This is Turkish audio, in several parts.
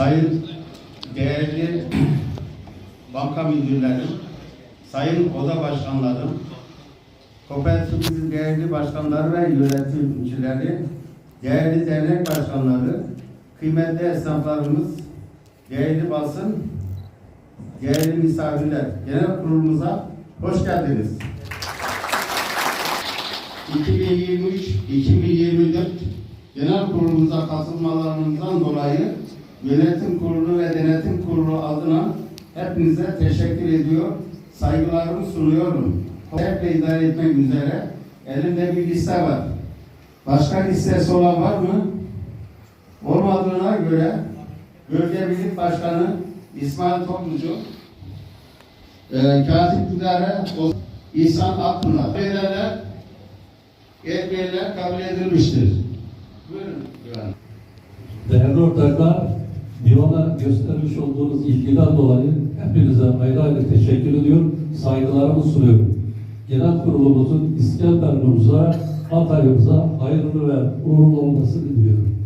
sayın değerli banka müdürlerim, sayın oda başkanlarım, kooperatifimizin değerli başkanları ve yönetimcileri, değerli dernek başkanları, kıymetli esnaflarımız, değerli basın, değerli misafirler, genel kurulumuza hoş geldiniz. 2023-2024 genel kurulumuza katılmalarınızdan dolayı yönetim kurulu ve denetim kurulu adına hepinize teşekkür ediyor, saygılarımı sunuyorum. Hep idare etmek üzere elimde bir liste var. Başka listesi olan var mı? Olmadığına göre Bölge Birlik Başkanı İsmail Toplucu, e, Katip o- İhsan Akpınar. Beylerler, Etkiler kabul edilmiştir. Buyurun. Değerli ortaklar, Divan'a göstermiş olduğunuz ilgiden dolayı hepinize ayrı ayrı teşekkür ediyorum, saygılarımı sunuyorum. Genel kurulumuzun İskenderun'umuza, Hatay'ımıza hayırlı ve uğurlu olmasını diliyorum.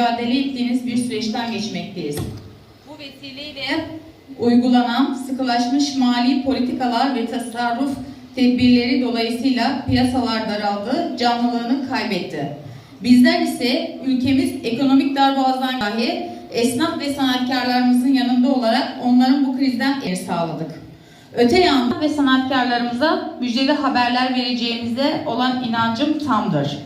Mücadele ettiğiniz bir süreçten geçmekteyiz. Bu vesileyle uygulanan sıkılaşmış mali politikalar ve tasarruf tedbirleri dolayısıyla piyasalar daraldı, canlılığını kaybetti. Bizler ise ülkemiz ekonomik darboğazdan dahi esnaf ve sanatkarlarımızın yanında olarak onların bu krizden yer sağladık. Öte yandan ve sanatkarlarımıza müjdeli haberler vereceğimize olan inancım tamdır.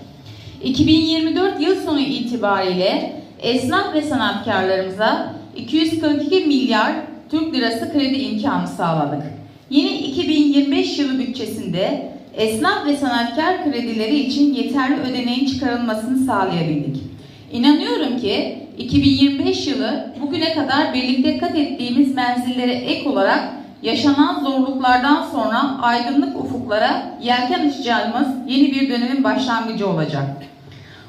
2024 yıl sonu itibariyle esnaf ve sanatkarlarımıza 242 milyar Türk lirası kredi imkanı sağladık. Yeni 2025 yılı bütçesinde esnaf ve sanatkar kredileri için yeterli ödeneğin çıkarılmasını sağlayabildik. İnanıyorum ki 2025 yılı bugüne kadar birlikte kat ettiğimiz menzillere ek olarak yaşanan zorluklardan sonra aydınlık ufuklara yelken açacağımız yeni bir dönemin başlangıcı olacak.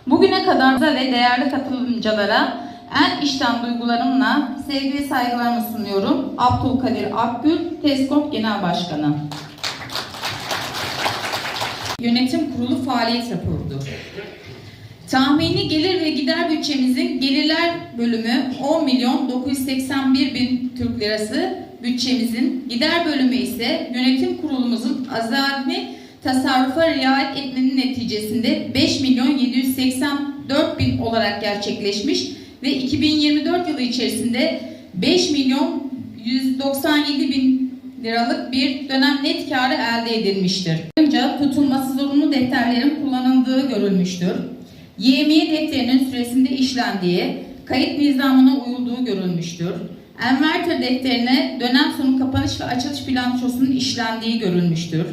Bugüne kadar da ve değerli katılımcılara en içten duygularımla sevgi ve saygılarımı sunuyorum. Abdülkadir Akgül, TESKOP Genel Başkanı. Yönetim Kurulu faaliyet raporudur. Tahmini gelir ve gider bütçemizin gelirler bölümü 10 milyon 981 bin Türk lirası bütçemizin gider bölümü ise yönetim kurulumuzun azami tasarrufa riayet etmenin neticesinde 5 milyon 784 bin olarak gerçekleşmiş ve 2024 yılı içerisinde 5 milyon 197 bin liralık bir dönem net karı elde edilmiştir. Ayrıca tutulması zorunlu defterlerin kullanıldığı görülmüştür. YMİ defterinin süresinde işlendiği, kayıt nizamına uyulduğu görülmüştür. Enverter defterine dönem sonu kapanış ve açılış bilançosunun işlendiği görülmüştür.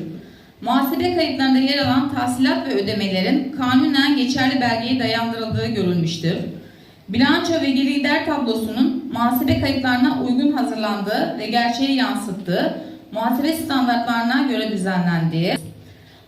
Muhasebe kayıtlarında yer alan tahsilat ve ödemelerin kanunen geçerli belgeye dayandırıldığı görülmüştür. Bilanço ve geri tablosunun muhasebe kayıtlarına uygun hazırlandığı ve gerçeği yansıttığı, muhasebe standartlarına göre düzenlendiği,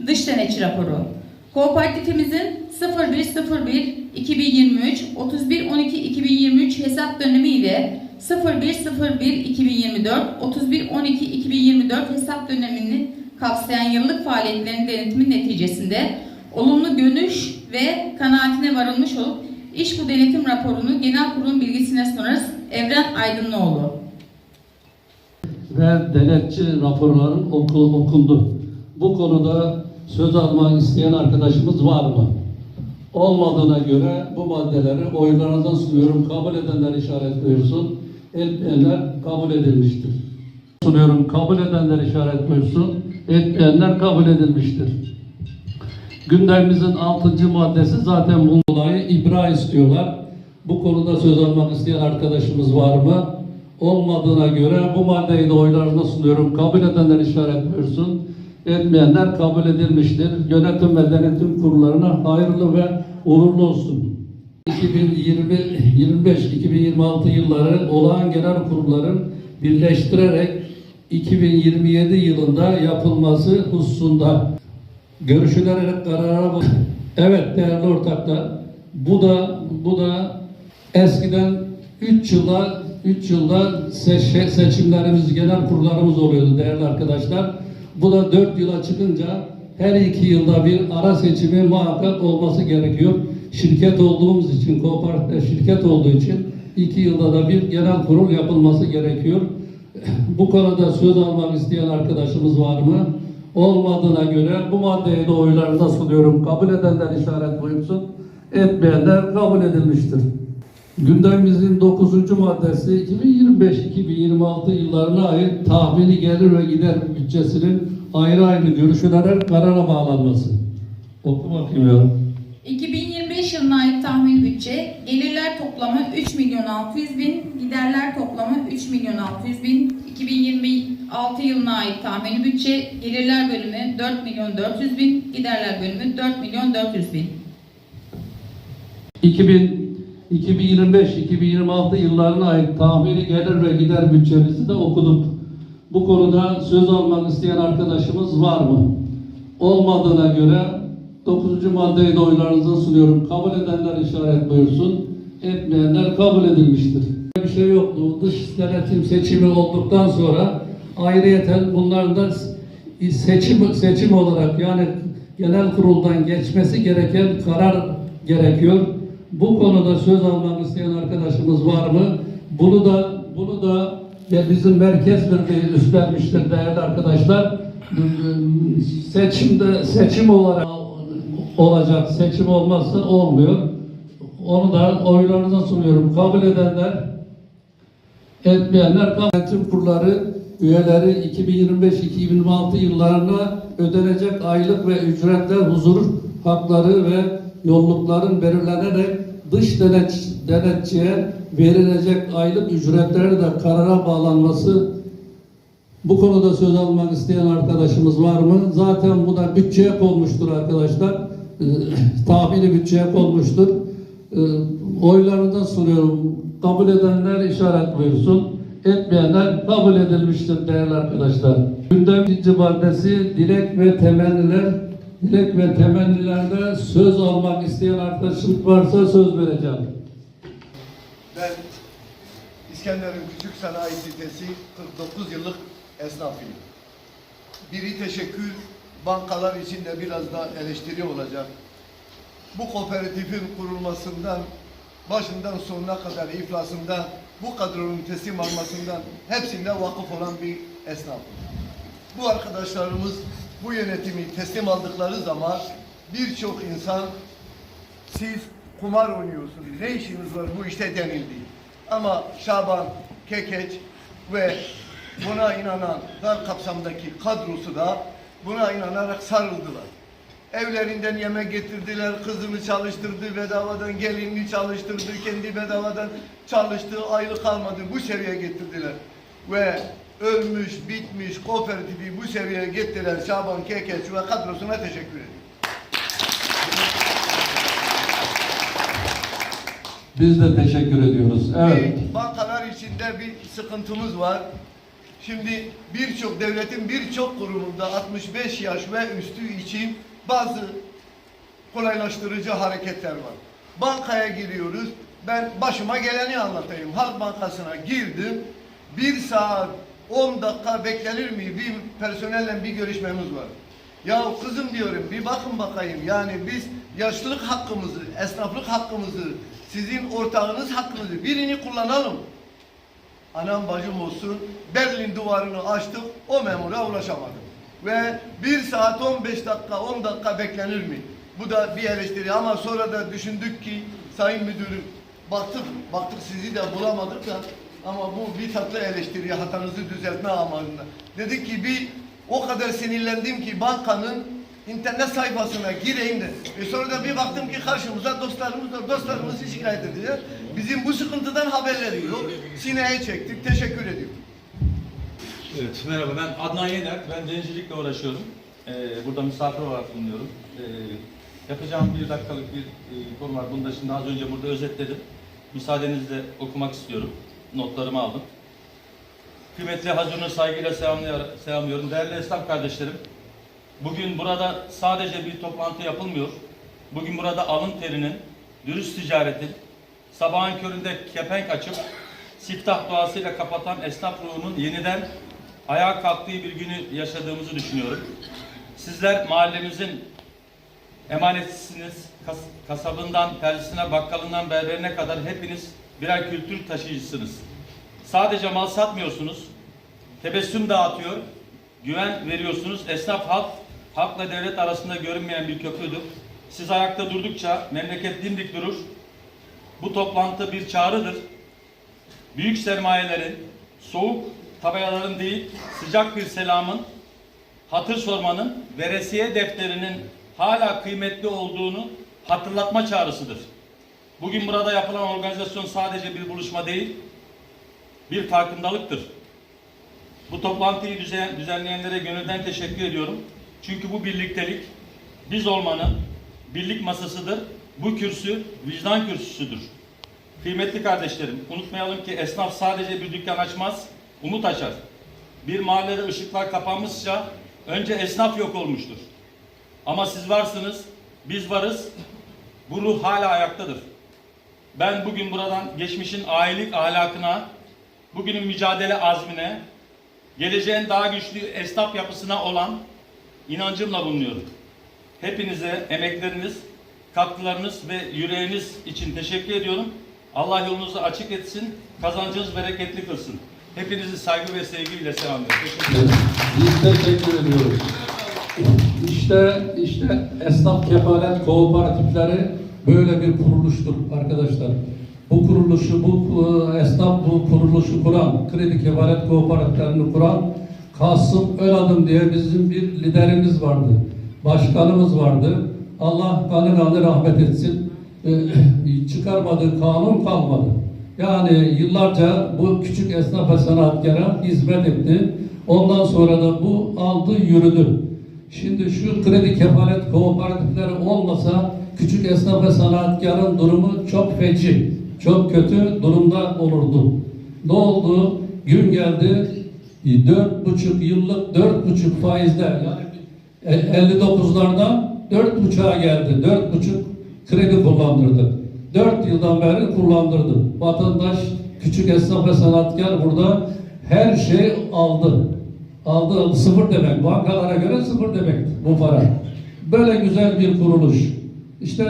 dış denetçi raporu. Kooperatifimizin 0101 2023 31 12 2023 hesap dönemi ile 0101 2024 31 12 2024 hesap dönemini kapsayan yıllık faaliyetlerin denetimi neticesinde olumlu görüş ve kanaatine varılmış olup iş bu denetim raporunu genel kurulun bilgisine sunarız. Evren Aydınlıoğlu. ve denetçi raporların oku- okundu. Bu konuda söz almak isteyen arkadaşımız var mı? Olmadığına göre bu maddeleri oylarınızdan sunuyorum. Kabul edenler işaret buyursun. Etmeyenler kabul edilmiştir. Sunuyorum. Kabul edenler işaret buyursun. Etmeyenler kabul edilmiştir. Gündemimizin 6. maddesi zaten bunun dolayı ibra istiyorlar. Bu konuda söz almak isteyen arkadaşımız var mı? Olmadığına göre bu maddeyi de oylarına sunuyorum. Kabul edenler işaret buyursun. Etmeyenler kabul edilmiştir. Yönetim ve denetim kurullarına hayırlı ve uğurlu olsun. 2025-2026 yılları olağan genel kurulların birleştirerek 2027 yılında yapılması hususunda görüşülerek karara. Evet değerli ortaklar bu da bu da eskiden 3 yılda 3 yılda seç- seçimlerimiz genel kurullarımız oluyordu değerli arkadaşlar. Bu da 4 yıla çıkınca her iki yılda bir ara seçimi muhakkak olması gerekiyor. Şirket olduğumuz için, kooperatif şirket olduğu için iki yılda da bir genel kurul yapılması gerekiyor. Bu konuda söz almak isteyen arkadaşımız var mı? Olmadığına göre bu maddeyi de oylarına sunuyorum. Kabul edenler işaret buyursun. Etmeyenler kabul edilmiştir. Gündemimizin 9. maddesi 2025-2026 yıllarına ait tahmini gelir ve gider bütçesinin ayrı ayrı görüşülerek karara bağlanması. Oku bakayım ya. 2025 yılına ait tahmini bütçe, gelirler toplamı 3 milyon 600 bin, giderler toplamı 3 milyon 600 bin. 2026 yılına ait tahmini bütçe, gelirler bölümü 4 milyon 400 bin, giderler bölümü 4 milyon 400 bin. 2000 2025-2026 yıllarına ait tahmini gelir ve gider bütçemizi de okuduk. Bu konuda söz almak isteyen arkadaşımız var mı? Olmadığına göre 9. maddeyi de oylarınıza sunuyorum. Kabul edenler işaret buyursun. Etmeyenler kabul edilmiştir. Bir şey yoktu. Dış denetim seçimi olduktan sonra ayrıyeten bunların da seçim seçim olarak yani genel kuruldan geçmesi gereken karar gerekiyor. Bu konuda söz almak isteyen arkadaşımız var mı? Bunu da bunu da bizim merkez birliği üstlenmiştir değerli arkadaşlar. Seçimde seçim olarak olacak. Seçim olmazsa olmuyor. Onu da oylarınıza sunuyorum. Kabul edenler etmeyenler yönetim kurulları üyeleri 2025-2026 yıllarına ödenecek aylık ve ücretler huzur hakları ve yollukların belirlenerek dış denet, denetçiye verilecek aylık ücretleri de karara bağlanması bu konuda söz almak isteyen arkadaşımız var mı? Zaten bu da bütçeye konmuştur arkadaşlar. Ee, tahmini bütçeye konmuştur. Ee, oylarını sunuyorum. Kabul edenler işaret buyursun. Etmeyenler kabul edilmiştir değerli arkadaşlar. Gündem ikinci maddesi dilek ve temenniler. Dilek ve temennilerde söz almak isteyen arkadaşım varsa söz vereceğim. Ben İskenderun Küçük Sanayi Sitesi 49 yıllık esnafıyım. Biri teşekkür, bankalar için de biraz da eleştiri olacak. Bu kooperatifin kurulmasından, başından sonuna kadar iflasından, bu kadronun teslim almasından hepsinde vakıf olan bir esnafım. Bu arkadaşlarımız bu yönetimi teslim aldıkları zaman birçok insan siz kumar oynuyorsunuz. Ne işiniz var bu işte denildi. Ama Şaban, Kekeç ve buna inanan dar kapsamdaki kadrosu da buna inanarak sarıldılar. Evlerinden yemek getirdiler, kızını çalıştırdı, bedavadan gelinini çalıştırdı, kendi bedavadan çalıştığı aylık almadı, bu seviyeye getirdiler. Ve ölmüş, bitmiş kooperatifi bu seviyeye getiren Şaban Kekeç ve kadrosuna teşekkür ediyorum. Biz de teşekkür ediyoruz. Evet. Bir bankalar içinde bir sıkıntımız var. Şimdi birçok devletin birçok kurumunda 65 yaş ve üstü için bazı kolaylaştırıcı hareketler var. Bankaya giriyoruz. Ben başıma geleni anlatayım. Halk Bankası'na girdim. Bir saat 10 dakika beklenir mi? Bir personelle bir görüşmemiz var. Ya kızım diyorum bir bakın bakayım yani biz yaşlılık hakkımızı, esnaflık hakkımızı, sizin ortağınız hakkınızı birini kullanalım. Anam bacım olsun Berlin duvarını açtık o memura ulaşamadım. Ve bir saat 15 dakika 10 dakika beklenir mi? Bu da bir eleştiri ama sonra da düşündük ki sayın müdürüm baktık baktık sizi de bulamadık da ama bu bir tatlı eleştiri hatanızı düzeltme amacında. Dedik ki bir o kadar sinirlendim ki bankanın internet sayfasına gireyim de e sonra da bir baktım ki karşımıza dostlarımız da dostlarımızı şikayet ediyor. Bizim bu sıkıntıdan haberleri yok. Sineye çektik. Teşekkür ediyorum. Evet, merhaba ben Adnan Yener. Ben denizcilikle uğraşıyorum. Ee, burada misafir olarak bulunuyorum. Ee, yapacağım bir dakikalık bir e, konu var. Bunu da şimdi az önce burada özetledim. Müsaadenizle okumak istiyorum. Notlarımı aldım. Kıymetli Hazırını saygıyla selamlıyor- selamlıyorum. Değerli esnaf kardeşlerim, bugün burada sadece bir toplantı yapılmıyor. Bugün burada alın terinin, dürüst ticaretin, sabahın köründe kepenk açıp siftah duasıyla kapatan esnaf ruhunun yeniden ayağa kalktığı bir günü yaşadığımızı düşünüyorum. Sizler mahallemizin emanetisiniz. Kas- kasabından, terzisine, bakkalından, berberine kadar hepiniz birer kültür taşıyıcısınız. Sadece mal satmıyorsunuz. Tebessüm dağıtıyor, güven veriyorsunuz. Esnaf halk, halkla devlet arasında görünmeyen bir köprüdür. Siz ayakta durdukça memleket dimdik durur. Bu toplantı bir çağrıdır. Büyük sermayelerin, soğuk tabelaların değil, sıcak bir selamın, hatır sormanın, veresiye defterinin hala kıymetli olduğunu hatırlatma çağrısıdır. Bugün burada yapılan organizasyon sadece bir buluşma değil, bir farkındalıktır. Bu toplantıyı düzen- düzenleyenlere gönülden teşekkür ediyorum. Çünkü bu birliktelik biz olmanın birlik masasıdır. Bu kürsü vicdan kürsüsüdür. Kıymetli kardeşlerim, unutmayalım ki esnaf sadece bir dükkan açmaz, umut açar. Bir mahallede ışıklar kapanmışsa önce esnaf yok olmuştur. Ama siz varsınız, biz varız. Bu ruh hala ayaktadır. Ben bugün buradan geçmişin ailelik ahlakına, bugünün mücadele azmine, geleceğin daha güçlü esnaf yapısına olan inancımla bulunuyorum. Hepinize emekleriniz, katkılarınız ve yüreğiniz için teşekkür ediyorum. Allah yolunuzu açık etsin, kazancınız bereketli kılsın. Hepinizi saygı ve sevgiyle selamlıyorum. Teşekkür ederim. Biz teşekkür ediyoruz. İşte işte esnaf kefalet kooperatifleri böyle bir kuruluştur arkadaşlar. Bu kuruluşu, bu e, esnaf bu kuruluşu kuran, kredi kefalet kooperatiflerini kuran Kasım Öladım diye bizim bir liderimiz vardı. Başkanımız vardı. Allah kanı kanı rahmet etsin. E, çıkarmadığı kanun kalmadı. Yani yıllarca bu küçük esnaf ve sanatkara hizmet etti. Ondan sonra da bu aldı yürüdü. Şimdi şu kredi kefalet kooperatifleri olmasa küçük esnaf ve sanatkarın durumu çok feci, çok kötü durumda olurdu. Ne oldu? Gün geldi dört buçuk yıllık dört buçuk faizler yani 59'lardan dört buçuğa geldi. Dört buçuk kredi kullandırdı. Dört yıldan beri kullandırdı. Vatandaş, küçük esnaf ve sanatkar burada her şey aldı. Aldı. Sıfır demek. Bankalara göre sıfır demek bu para. Böyle güzel bir kuruluş. İşte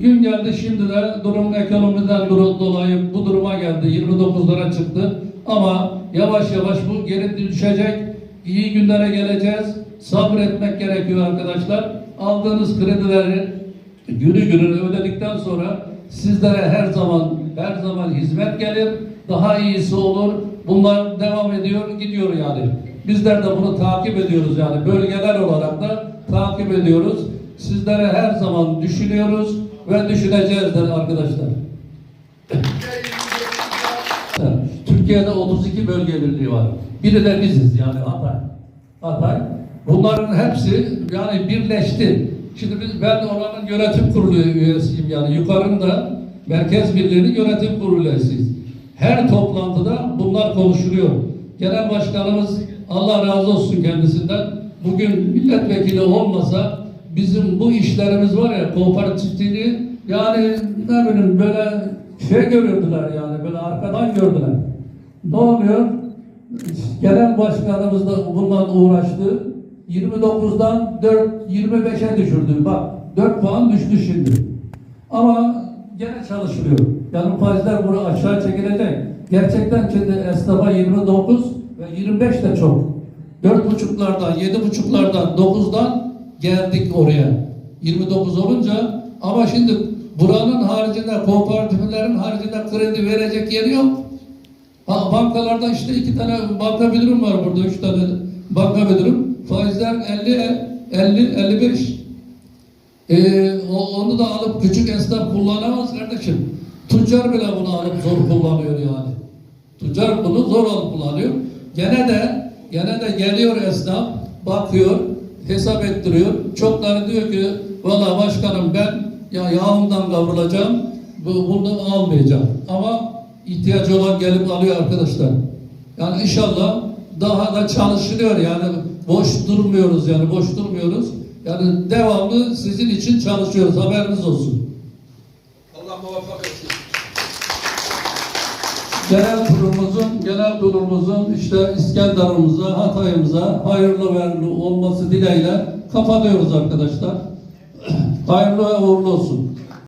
gün geldi şimdi de durum ekonomiden dolayı bu duruma geldi. 29'lara çıktı. Ama yavaş yavaş bu geri düşecek. İyi günlere geleceğiz. Sabretmek gerekiyor arkadaşlar. Aldığınız kredileri günü gününe ödedikten sonra sizlere her zaman her zaman hizmet gelir. Daha iyisi olur. Bunlar devam ediyor, gidiyor yani. Bizler de bunu takip ediyoruz yani. Bölgeler olarak da takip ediyoruz. Sizlere her zaman düşünüyoruz ve düşüneceğiz de arkadaşlar. Türkiye'de 32 bölge birliği var. Biri de biziz yani Hatay. Hatay. Bunların hepsi yani birleşti. Şimdi biz ben oranın yönetim kurulu üyesiyim yani yukarında merkez birliğinin yönetim kurulu üyesiyiz. Her toplantıda bunlar konuşuluyor. Genel başkanımız Allah razı olsun kendisinden. Bugün milletvekili olmasa bizim bu işlerimiz var ya kooperatifliği yani ne bileyim böyle şey görürdüler yani böyle arkadan gördüler. Ne oluyor? Genel başkanımız da bundan uğraştı. 29'dan 4 25'e düşürdü. Bak 4 puan düştü şimdi. Ama gene çalışılıyor. Yani faizler bunu aşağı çekilecek. Gerçekten şimdi esnafa 29 ve 25 de çok. Dört buçuklardan, yedi buçuklardan, dokuzdan geldik oraya. 29 olunca ama şimdi buranın haricinde, kooperatiflerin haricinde kredi verecek yeri yok. Bankalarda işte iki tane banka müdürüm var burada, üç tane banka müdürüm. Faizler 50, 50, 55. Ee, onu da alıp küçük esnaf kullanamaz kardeşim. Tüccar bile bunu alıp zor kullanıyor yani. Tüccar bunu zor alıp kullanıyor. Gene de gene de geliyor esnaf, bakıyor, hesap ettiriyor. Çokları diyor ki valla başkanım ben ya yağımdan kavrulacağım, bu, bunu almayacağım. Ama ihtiyacı olan gelip alıyor arkadaşlar. Yani inşallah daha da çalışılıyor yani boş durmuyoruz yani boş durmuyoruz. Yani devamlı sizin için çalışıyoruz haberiniz olsun. Allah muvaffak etsin. Genel kurulumuzun, genel kurulumuzun işte İskenderun'umuza, Hatay'ımıza hayırlı ve olması dileğiyle kapatıyoruz arkadaşlar. hayırlı ve uğurlu olsun.